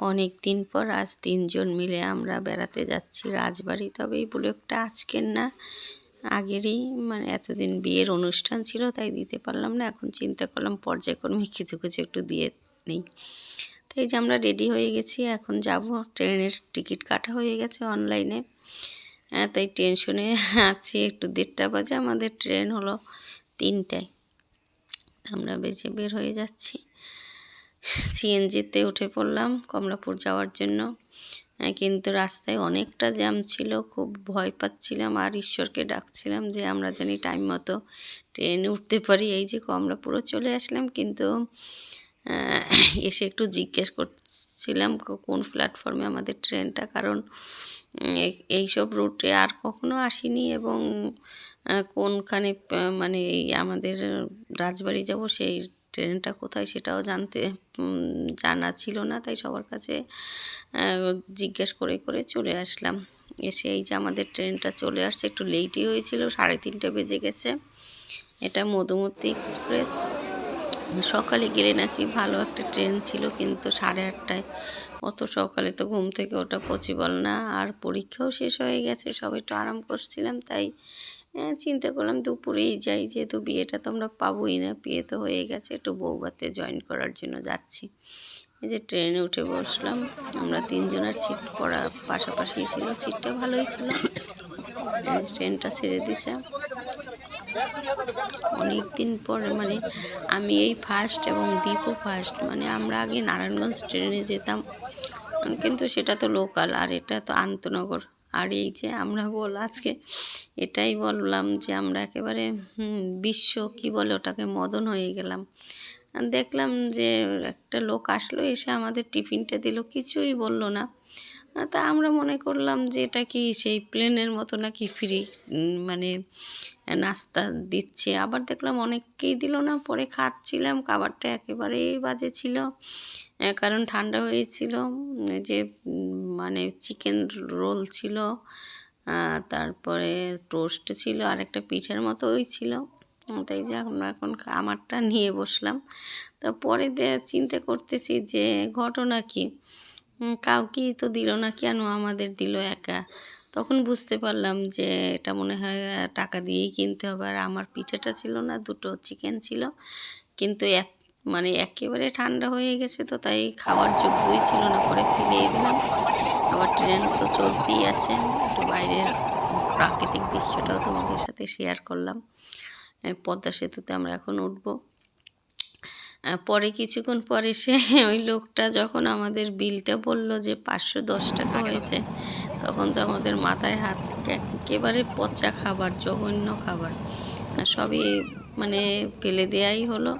অনেক দিন পর আজ তিনজন মিলে আমরা বেড়াতে যাচ্ছি রাজবাড়ি। তবে এই ব্লগটা আজকের না আগেরই মানে এতদিন বিয়ের অনুষ্ঠান ছিল তাই দিতে পারলাম না। এখন চিন্তা করলাম পর্যায়ক্রমে কিছু কিছু একটু দিয়ে নিই। তো এই যে আমরা রেডি হয়ে গেছি এখন যাব। ট্রেনের টিকিট কাটা হয়ে গেছে অনলাইনে। হ্যাঁ, তাই টেনশনে আছি। একটু দেড়টা বাজে আমাদের ট্রেন হলো তিনটায়। আমরা বেঁচে বের হয়ে যাচ্ছি। সিএনজিতে উঠে পড়লাম কমলাপুর যাওয়ার জন্য। কিন্তু রাস্তায় অনেকটা জ্যাম ছিল, খুব ভয় পাচ্ছিলাম আর ঈশ্বরকে ডাকছিলাম যে আমরা জানি টাইম মতো ট্রেনে উঠতে পারি। এই যে কমলাপুরও চলে আসলাম কিন্তু এসে একটু জিজ্ঞেস করছিলাম কোন প্ল্যাটফর্মে আমাদের ট্রেনটা? কারণ এই- এইসব রুটে আর কখনো আসিনি এবং কোনখানে মানে আমাদের রাজবাড়ি যাব সেই ট্রেনটা কোথায় সেটাও জানতে জানা ছিল না, তাই সবার কাছে জিজ্ঞেস করে করে চলে আসলাম। এসে এই যে আমাদের ট্রেনটা চলে আসছে, একটু লেটই হয়েছিল, সাড়ে তিনটে বেজে গেছে। এটা মধুমতি এক্সপ্রেস। সকালে গেলে নাকি ভালো একটা ট্রেন ছিল, কিন্তু সাড়ে আটটায়। অত সকালে তো ঘুম থেকে ওটা পসিবল না। আর পরীক্ষাও শেষ হয়ে গেছে, সব একটু আরাম করছিলাম, তাই চিন্তা করলাম দুপুরেই যাই, যেহেতু বিয়েটা তো আমরা পাবোই না, বিয়ে তো হয়ে গেছে, একটু বৌভাতে জয়েন করার জন্য যাচ্ছি। এই যে ট্রেনে উঠে বসলাম, আমরা তিনজনের সিট পড়া পাশাপাশি ছিল সিটটা ভালোই ছিল। ট্রেনটা ছেড়ে দিছে। অনেক দিন পরে মানে আমি এই ফার্স্ট এবং দীপও ফার্স্ট মানে আমরা আগে নারায়ণগঞ্জ ট্রেনে যেতাম, কিন্তু সেটা তো লোকাল আর এটা তো আন্তনগর। আর এই যে আমরা বল, আজকে এটাই বললাম যে আমরা একেবারে বিশ্ব কি বলে ওটাকে মদন হয়ে গেলাম। দেখলাম যে একটা লোক আসলো, এসে আমাদের টিফিনটা দিল, কিছুই বলল না। তা আমরা মনে করলাম যে এটা কি সেই প্লেনের মতো নাকি ফ্রি মানে নাস্তা দিচ্ছে। আবার দেখলাম অনেককেই দিল না, পরে খাচ্ছিলাম, খাবারটা একেবারেই বাজে ছিল। কারণ ঠান্ডা হয়েছিল যে মানে চিকেন রোল ছিল তারপরে টোস্ট ছিল আর একটা পিঠের মতো ওই ছিল। তাই যে, আমরা এখন আমারটা নিয়ে বসলাম। তা পরে চিন্তা করতেছি যে, ঘটনা কি? কাউকেই তো দিল না, কেন আমাদের দিল একা? তখন বুঝতে পারলাম যে এটা মনে হয় টাকা দিয়েই কিনতে হবে। আর আমার পিঠেটা ছিল না, দুটো চিকেন ছিল। কিন্তু এক মানে একেবারে ঠান্ডা হয়ে গেছে তো তাই খাওয়ার যোগ্যই ছিল না, পরে ফেলিয়ে দিলাম। আবার ট্রেন তো চলতেই আছে। একটু বাইরের প্রাকৃতিক দৃশ্যটাও তোমাদের সাথে শেয়ার করলাম। পদ্মা সেতুতে আমরা এখন উঠবো। পরে কিছুক্ষণ পরে সে ওই লোকটা যখন আমাদের বিলটা বলল যে পাঁচশো দশ টাকা হয়েছে তখন তো আমাদের মাথায় হাত একেবারে পচা খাবার জঘন্য খাবার। সবই মানে ফেলে দেয়াই হলো।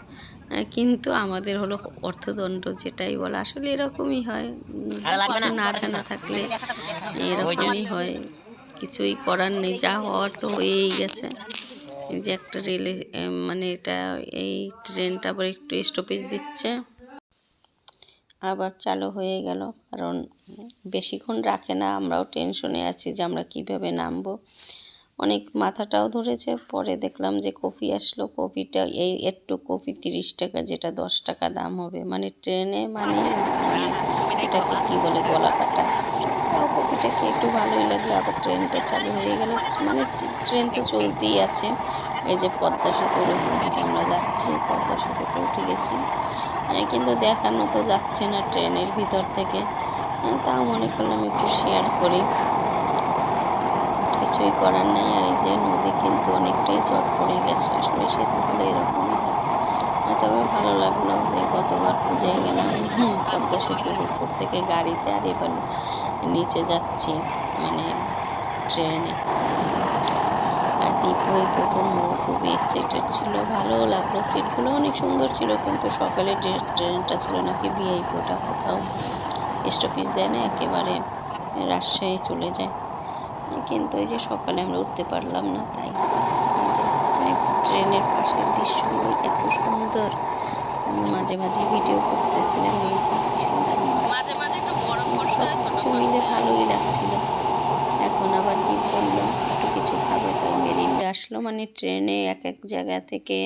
কিন্তু আমাদের হলো অর্থদণ্ড যেটাই বলে আসলে এরকমই হয়। কিছু না? জানা থাকলে এরকমই হয়। কিছুই করার নেই যা হওয়ার তো হয়েই গেছে। যে একটা রেলে মানে এটা এই ট্রেনটা আবার একটু স্টপেজ দিচ্ছে। আবার চালু হয়ে গেল, কারণ বেশিক্ষণ রাখে না, আমরাও টেনশনে আছি যে আমরা কীভাবে নামবো। অনেক মাথাটাও ধরেছে, পরে দেখলাম যে কফি আসলো, কফিটা এই একটু কফি তিরিশ টাকা যেটা দশ টাকা দাম হবে। মানে ট্রেনে মানে মানে এটাকে কি বলে গলা কাটা কফিটা খেয়ে একটু ভালোই লাগল? আবার ট্রেনটা চালু হয়ে গেল। মানে ট্রেন তো চলতেই আছে। এই যে পদ্মা সেতুর ওখান থেকে আমরা যাচ্ছি পদ্মা সেতুতে উঠে গেছি। হ্যাঁ, কিন্তু দেখানো তো যাচ্ছে না ট্রেনের ভিতর থেকে। হ্যাঁ, তাও মনে করলাম একটু শেয়ার করি। কিছুই করার নাই। আর এই যে নদী কিন্তু অনেকটাই চট পড়ে গেছে। আসলে সেতু হলে এরকমই। তবে ভালো লাগল যে গতবার পুজোয় গেলাম। হুম, পদ্মা সেতুর উপর থেকে গাড়িতে আর এবার নিচে যাচ্ছি মানে ট্রেনে। আর দীপুই প্রথম ও খুবই এক্সাইটেড ছিল ভালোও লাগল। সিটগুলো অনেক সুন্দর ছিল কিন্তু সকালে ট্রে- ট্রেনটা ছিল নাকি ভিআইপি ওটা কোথাও স্টপেজ দেয় না একেবারে রাজশাহী চলে যায়। কিন্তু এই যে সকালে আমরা উঠতে পারলাম না তাই। ট্রেনের পাশের দৃশ্যগুলো এত সুন্দর। আমি মাঝে মাঝে ভিডিও করতেছিলাম এই যে কি সুন্দর মাঝে মাঝে একটু বড় সব কিছু মিলে ভালোই লাগছিল। এখন আবার দ্বীপ বলল একটু কিছু খাবে তাই মেরিন্ডা আসলো মানে ট্রেনে এক এক জায়গা থেকে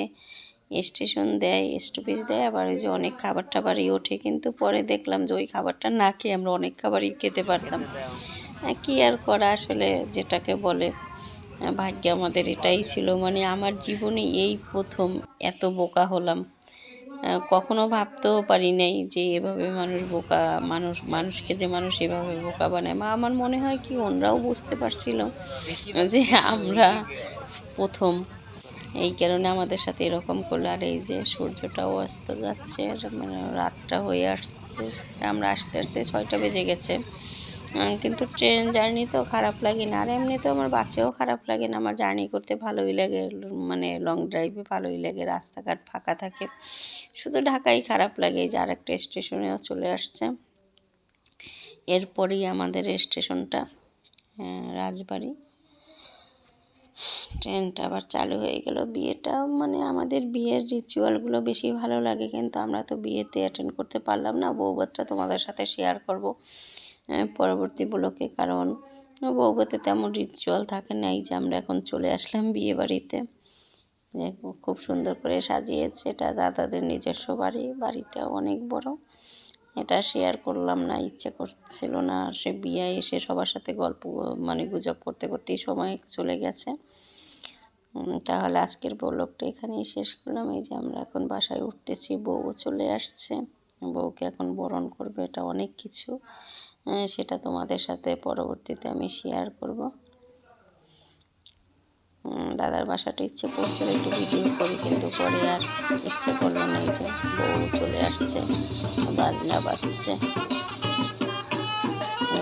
স্টেশন দেয় স্টপেজ দেয় আবার ওই যে অনেক খাবার টাবারই ওঠে। কিন্তু পরে দেখলাম যে ওই খাবারটা না খেয়ে আমরা অনেক খাবারই খেতে পারতাম। হ্যাঁ, কী আর করা আসলে যেটাকে বলে ভাগ্যে আমাদের এটাই ছিল। মানে আমার জীবনে এই প্রথম এত বোকা হলাম। আহ, কখনো ভাবতেও পারি নাই যে এভাবে মানুষ বোকা মানুষ মানুষকে যে মানুষ এভাবে বোকা বানায়। মা আমার মনে হয় কি ওনরাও বুঝতে পারছিল যে আমরা প্রথম। এই কারণে আমাদের সাথে এরকম করল। আর এই যে সূর্যটাও অস্ত যাচ্ছে মানে রাতটা হয়ে আসছে। আমরা আসতে আসতে ছয়টা বেজে গেছে। কিন্তু ট্রেন জার্নি তো খারাপ লাগে না। আর এমনিতেও আমার বাচ্চাও খারাপ লাগে না। আমার জার্নি করতে ভালোই লাগে মানে লং ড্রাইভে ভালোই লাগে, রাস্তাঘাট ফাঁকা থাকে। শুধু ঢাকাই খারাপ লাগে, যে আরেকটা স্টেশনেও চলে আসছে। এরপরই আমাদের স্টেশনটা রাজবাড়ি। ট্রেনটা আবার চালু হয়ে গেল। বিয়েটা মানে আমাদের বিয়ের রিচুয়ালগুলো বেশি ভালো লাগে, কিন্তু আমরা তো বিয়েতে অ্যাটেন্ড করতে পারলাম না। বৌবাতটা তোমাদের সাথে শেয়ার করব। পরবর্তী ব্লকে, কারণ বৌবাতে তেমন রিচুয়াল থাকে না এই যে আমরা এখন চলে আসলাম বিয়ে বাড়িতে। খুব সুন্দর করে সাজিয়েছে, এটা দাদাদের নিজস্ব বাড়ি, বাড়িটা অনেক বড়। এটা শেয়ার করলাম না, ইচ্ছে করছিল না, আর সে বিয়ে এসে সবার সাথে গল্প মানে গুজব করতে করতেই সময় চলে গেছে। তাহলে আজকের ব্লগটা এখানেই শেষ করলাম। এই যে আমরা এখন বাসায় উঠতেছি বউ চলে আসছে। বউকে এখন বরণ করবে, এটা অনেক কিছু। সেটা তোমাদের সাথে পরবর্তীতে আমি শেয়ার করব। দাদার বাসাটা ইচ্ছে করছিল একটু ভিডিও করি, কিন্তু পরে আর ইচ্ছে করল না যে বউ চলে আসছে, বাজনা বাজছে।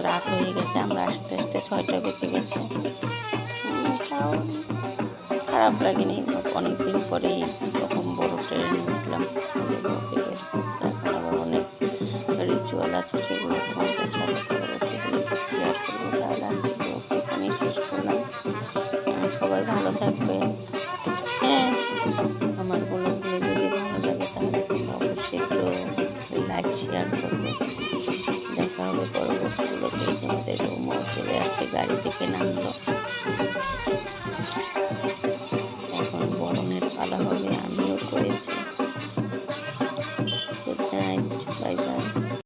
রাত হয়ে গেছে, আমরা আসতে আসতে ছয়টা বেজে গেছে। খারাপ লাগেনি অনেক দিন পরেই প্রথম বড় ট্রেনে উঠলাম অনেক রিচুয়াল আছে, সেগুলো শেয়ার করবে। দেখা হবে পরবর্তী ব্লগে যে আমাদের চলে আসছে গাড়ি থেকে নামলো।